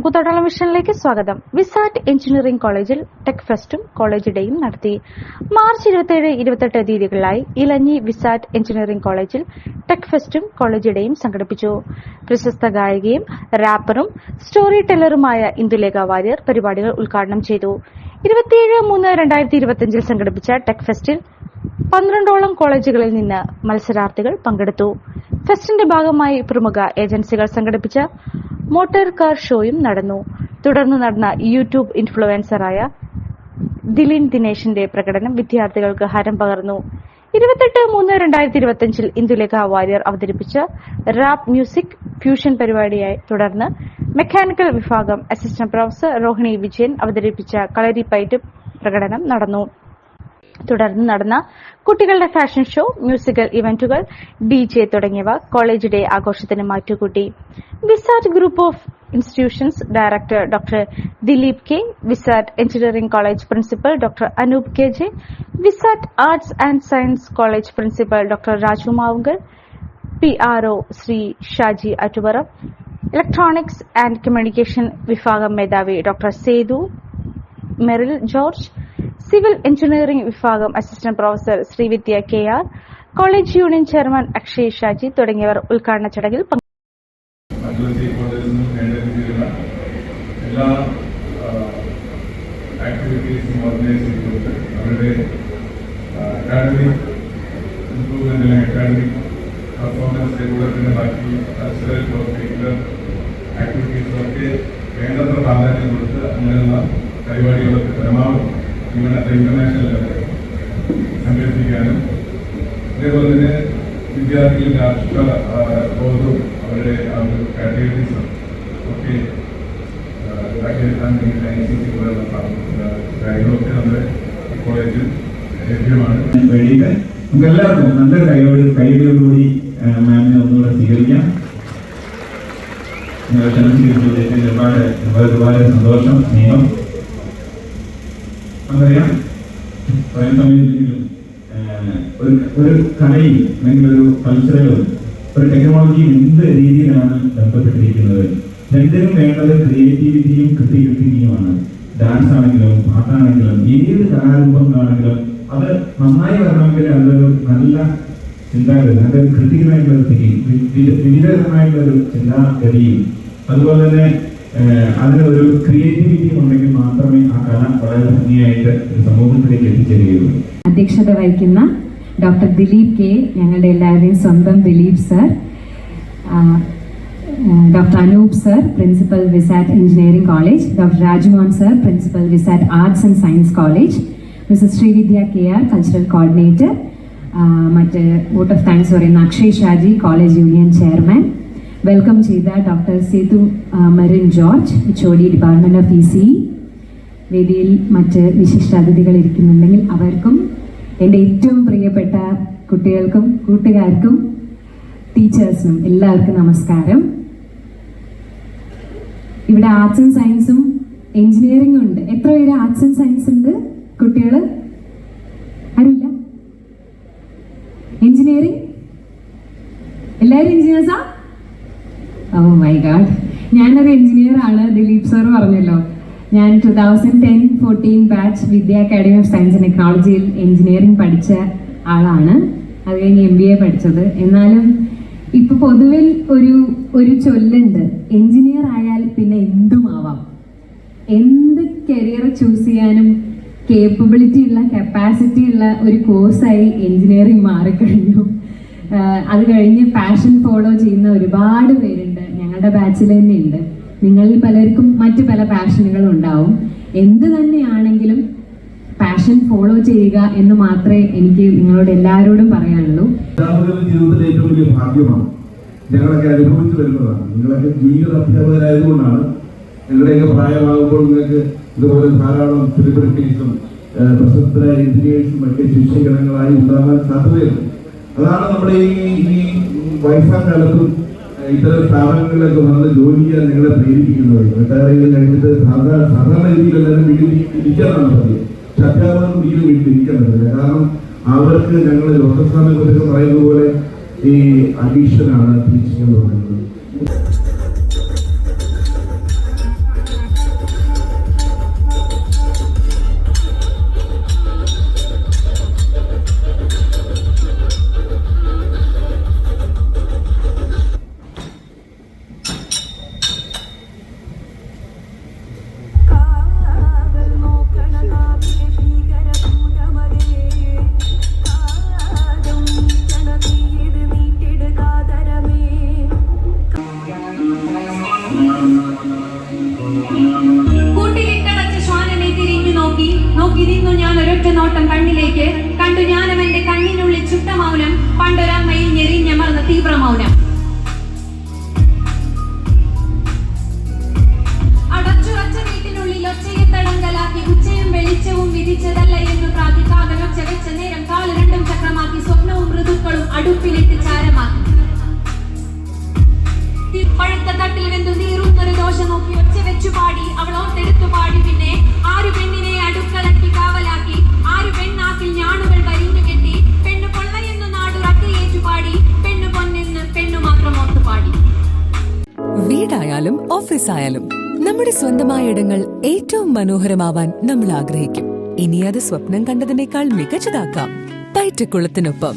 കൂത്തോട്ടള മിഷനിലേക്ക് സ്വാഗതം. Vsat engineering കോളേജിൽ ടെക് ഫെസ്റ്റും കോളേജ് ഡേയും നടത്തി. മാർച്ച് ഇരുപത്തിയേഴ് ഇരുപത്തെട്ട് തീയതികളിലായി ഇലഞ്ഞി വിസാറ്റ് എഞ്ചിനീയറിംഗ് കോളേജിൽ ടെക് ഫെസ്റ്റും കോളേജ് ഡേയും സംഘടിപ്പിച്ചു. പ്രശസ്ത ഗായികയും റാപ്പറും സ്റ്റോറി ടെല്ലറുമായ ഇന്ദുലേഖ വാര്യർ പരിപാടികൾ ഉദ്ഘാടനം ചെയ്തു. ഇരുപത്തിയേഴ് മൂന്ന് രണ്ടായിരത്തി ഇരുപത്തിയഞ്ചിൽ സംഘടിപ്പിച്ച ടെക് ഫെസ്റ്റിൽ പന്ത്രണ്ടോളം കോളേജുകളിൽ നിന്ന് മത്സരാർത്ഥികൾ പങ്കെടുത്തു. ഫെസ്റ്റിന്റെ ഭാഗമായി പ്രമുഖ ഏജൻസികൾ സംഘടിപ്പിച്ച മോട്ടോർ കാർ ഷോയും നടന്നു. തുടർന്ന് നടന്ന യൂട്യൂബ് ഇൻഫ്ലുവൻസറായ ദിലീൻ ദിനേശിന്റെ പ്രകടനം വിദ്യാർത്ഥികൾക്ക് ഹരം പകർന്നു. ഇരുപത്തെട്ട് മൂന്ന് രണ്ടായിരത്തി ഇരുപത്തിയഞ്ചിൽ ഇന്ദുലേഖ വാര്യർ അവതരിപ്പിച്ച റാപ്പ് മ്യൂസിക് ഫ്യൂഷൻ പരിപാടിയായി തുടർന്ന് മെക്കാനിക്കൽ വിഭാഗം അസിസ്റ്റന്റ് പ്രൊഫസർ രോഹിണി വിജയൻ അവതരിപ്പിച്ച കളരിപ്പയറ്റ് പ്രകടനം നടന്നു. തുടർന്ന് നടന്ന കുട്ടികളുടെ ഫാഷൻ ഷോ മ്യൂസിക്കൽ ഇവന്റുകൾ ഡി ജെ തുടങ്ങിയവ കോളേജ് ഡേ ആഘോഷത്തിന് മാറ്റുകൂട്ടി. VISAT group of institutions director doctor Dileep K VISAT engineering college principal doctor Anoop K J VISAT arts and science college principal doctor Raju Mavunkal P R O Shri Shaji Attupara electronics and communication വിഭാഗം മേധാവി doctor Sethu Meril George civil engineering വിഭാഗം assistant professor Sreevidya K R college union chairman Akshay Shaji തുടങ്ങിയവർ ഉദ്ഘാടന ചടങ്ങിൽ എല്ലാ ആക്ടിവിറ്റീസും organise ചെയ്തുകൊണ്ട് അവരുടെ ബാക്കി വേണ്ടത്ര പ്രാധാന്യം കൊടുത്ത് അങ്ങനെയുള്ള പരിപാടികളൊക്കെ പരമാവധി ഇവിടെ ഇന്റർനാഷണൽ ലെവൽ സംഘടിപ്പിക്കാനും അതേപോലെ തന്നെ വിദ്യാർത്ഥികളുടെ രാഷ്ട്ര ബോധവും അവരുടെ ആ ഒരു കാറ്റഗറീസും ഒക്കെ ഉണ്ടാക്കിയെടുക്കാൻ വേണ്ടി ഐ സി സി പോലുള്ള കാര്യങ്ങളൊക്കെ നമ്മുടെ കോളേജിൽ ലഭ്യമാണ്. നമുക്ക് എല്ലാവർക്കും നല്ലൊരു കൈയോട് കൈയോടുകൂടി മാമിനെ ഒന്നുകൂടെ സ്വീകരിക്കാം. ക്ഷണം സ്വീകരിച്ചതിൽ ഒരുപാട് ഒരുപാട് സന്തോഷം സ്നേഹം. നമുക്കറിയാം സ്വയം സമയത്തെങ്കിലും ഒരു ഒരു കലയും അല്ലെങ്കിൽ ഒരു കൾച്ചറലും ഒരു ടെക്നോളജിയും എന്ത് രീതിയിലാണ് ബന്ധപ്പെട്ടിരിക്കുന്നത്? രണ്ടിനും വേണ്ടത് ക്രിയേറ്റിവിറ്റിയും ക്രിട്ടിവിറ്റിയുമാണ് ഡാൻസ് ആണെങ്കിലും പാട്ടാണെങ്കിലും ഏത് കലാരൂപങ്ങളാണെങ്കിലും അത് നന്നായി വരണമെങ്കിൽ അതൊരു നല്ല ചിന്താഗതി നല്ലൊരു ക്രിട്ടിക്കലായിട്ടുള്ള ഒരു തിങ്കിങ് വിവിധമായിട്ടുള്ള ഒരു ചിന്താഗതിയും. അതുപോലെ തന്നെ ഏഹ്, അതിന് ഒരു ക്രിയേറ്റിവിറ്റി ഉണ്ടെങ്കിൽ മാത്രമേ ആ കല വളരെ ഭംഗിയായിട്ട് സമൂഹത്തിലേക്ക് എത്തിച്ചേരുകയുള്ളൂ. അധ്യക്ഷത വഹിക്കുന്ന ഡോക്ടർ ദിലീപ് കെ ഞങ്ങളുടെ എല്ലാവരുടെയും സ്വന്തം Dileep sir doctor Anoop sir principal VISAT engineering college doctor Rajmohan sir principal VISAT arts and science college Mrs Sreevidya K R cultural coordinator മറ്റ് വോട്ട് ഓഫ് താങ്ക്സ് പറയുന്ന Akshay Shaji college union chairman welcome ചെയ്ത doctor Sethu Merin George H O D department of E C വേദിയിൽ മറ്റ് വിശിഷ്ട അതിഥികൾ ഇരിക്കുന്നുണ്ടെങ്കിൽ അവർക്കും എന്റെ ഏറ്റവും പ്രിയപ്പെട്ട കുട്ടികൾക്കും കൂട്ടുകാർക്കും ടീച്ചേഴ്സിനും എല്ലാവർക്കും നമസ്കാരം. ഇവിടെ ആർട്സ് ആൻഡ് സയൻസും എഞ്ചിനീയറിംഗും ഉണ്ട്. എത്ര പേര് ആർട്സ് ആൻഡ് സയൻസ് ഉണ്ട് കുട്ടികൾ ആരുമില്ല? എഞ്ചിനീയറിംഗ് എല്ലാവരും എഞ്ചിനീയേഴ്സാ ഓ മൈ ഗാഡ് ഞാനൊരു എഞ്ചിനീയർ ആണ് ദിലീപ് സാർ പറഞ്ഞല്ലോ. ഞാൻ two thousand ten fourteen batch Vidya academy of science and ടെക്നോളജിയിൽ എഞ്ചിനീയറിംഗ് പഠിച്ച ആളാണ്. അത് കഴിഞ്ഞ് എം ബി എ പഠിച്ചത്. എന്നാലും ഇപ്പൊ പൊതുവിൽ ഒരു ഒരു ചൊല്ലുണ്ട്. എഞ്ചിനീയർ ആയാൽ പിന്നെ എന്തും ആവാം എന്ത് കരിയർ ചൂസ് ചെയ്യാനും കേപ്പബിലിറ്റി ഉള്ള കപ്പാസിറ്റി ഉള്ള ഒരു കോഴ്സായി എഞ്ചിനീയറിംഗ് മാറിക്കഴിഞ്ഞു. അത് കഴിഞ്ഞ് പാഷൻ ഫോളോ ചെയ്യുന്ന ഒരുപാട് പേരുണ്ട്. ഞങ്ങളുടെ ബാച്ചിൽ തന്നെ ഉണ്ട്. നിങ്ങളിൽ പലർക്കും മറ്റു പല പാഷനുകളും ഉണ്ടാവും. എന്ത് തന്നെയാണെങ്കിലും പാഷൻ ഫോളോ ചെയ്യുക എന്ന് മാത്രമേ എനിക്ക് നിങ്ങളോട് എല്ലാവരോടും പറയാനുള്ളൂ. ജീവിതത്തിലെ ഏറ്റവും വലിയ ഭാഗ്യമാണ്. ഞങ്ങളൊക്കെ അനുഭവിച്ചു വരുന്നതാണ്. നിങ്ങളൊക്കെ ജീവിത അധ്യാപകരായതുകൊണ്ടാണ് നിങ്ങളുടെയൊക്കെ പ്രായമാകുമ്പോൾ നിങ്ങൾക്ക് ഇതുപോലെ ധാരാളം സെലിബ്രിറ്റീസും പ്രശസ്തരായ എഞ്ചിനീയേഴ്സും ഒക്കെ ശിഷ്യഗണങ്ങളായി ഉണ്ടാകാൻ സാധ്യതയുണ്ട്. അതാണ് നമ്മുടെ ഈ വയസ്സാക്കാലത്തും ഏഹ്, ഇത്തരം സ്ഥാപനങ്ങളിലൊക്കെ വന്ന് ജോലി ചെയ്യാൻ നിങ്ങളെ പ്രേരിപ്പിക്കുന്നത് റിട്ടയർ കഴിഞ്ഞിട്ട് സാധാരണ സാധാരണ രീതിയിൽ എല്ലാവരും വീട്ടിൽ ഇരിക്കാനാണ് പതിവ് പക്ഷെ ഒരിക്കലും വീട്ടിൽ ഇരിക്കാൻ കാരണം അവർക്ക് ഞങ്ങൾ ലോകസ്ഥാനെ കുറിച്ച് പറയുന്നത് പോലെ ഈ അഡീഷനാണ് ടീച്ചിങ് എന്ന് പറയുന്നത് കൂട്ടിലിട്ടടച്ച് ശ്വാനനെ തിരിഞ്ഞു നോക്കി. നോക്കി നിന്നു ഞാൻ ഒരൊറ്റ നോട്ടം കണ്ണിലേക്ക്. കണ്ടു ഞാൻ അവന്റെ കണ്ണിനുള്ളിൽ ചുട്ട മൗനം. പണ്ടൊരമ്മയിൽ ഞെറിഞ്ഞമർന്ന തീവ്ര മൗനം. അടച്ചുറച്ച വീട്ടിനുള്ളിൽ ഒച്ചയെ തടങ്കലാക്കി വെളിച്ചവും വിധിച്ചതല്ല എന്ന് പ്രാർത്ഥി കാതലൊച്ച നേരം കാല രണ്ടും ചക്രമാക്കി സ്വപ്നവും മൃദുക്കളും അടുപ്പിലിട്ട് ചാരമാക്കി. പഴുത്ത തട്ടിൽ വെന്തു പാടി പാടി പിന്നെ പെണ്ണിനെ അടുക്കളക്കി കാവലാക്കി? ഞാണുകൾ വരിഞ്ഞു കെട്ടി? പെണ്ണു പാടി. പെണ്ണു പൊന്നെന്ന് പെണ്ണു മാത്രം ഓർത്തു പാടി. വീടായാലും ഓഫീസായാലും നമ്മുടെ സ്വന്തമായ ഇടങ്ങൾ ഏറ്റവും മനോഹരമാവാൻ നമ്മൾ ആഗ്രഹിക്കും. ഇനി അത് സ്വപ്നം കണ്ടതിനേക്കാൾ മികച്ചതാക്കാം. പയറ്റക്കുളത്തിനൊപ്പം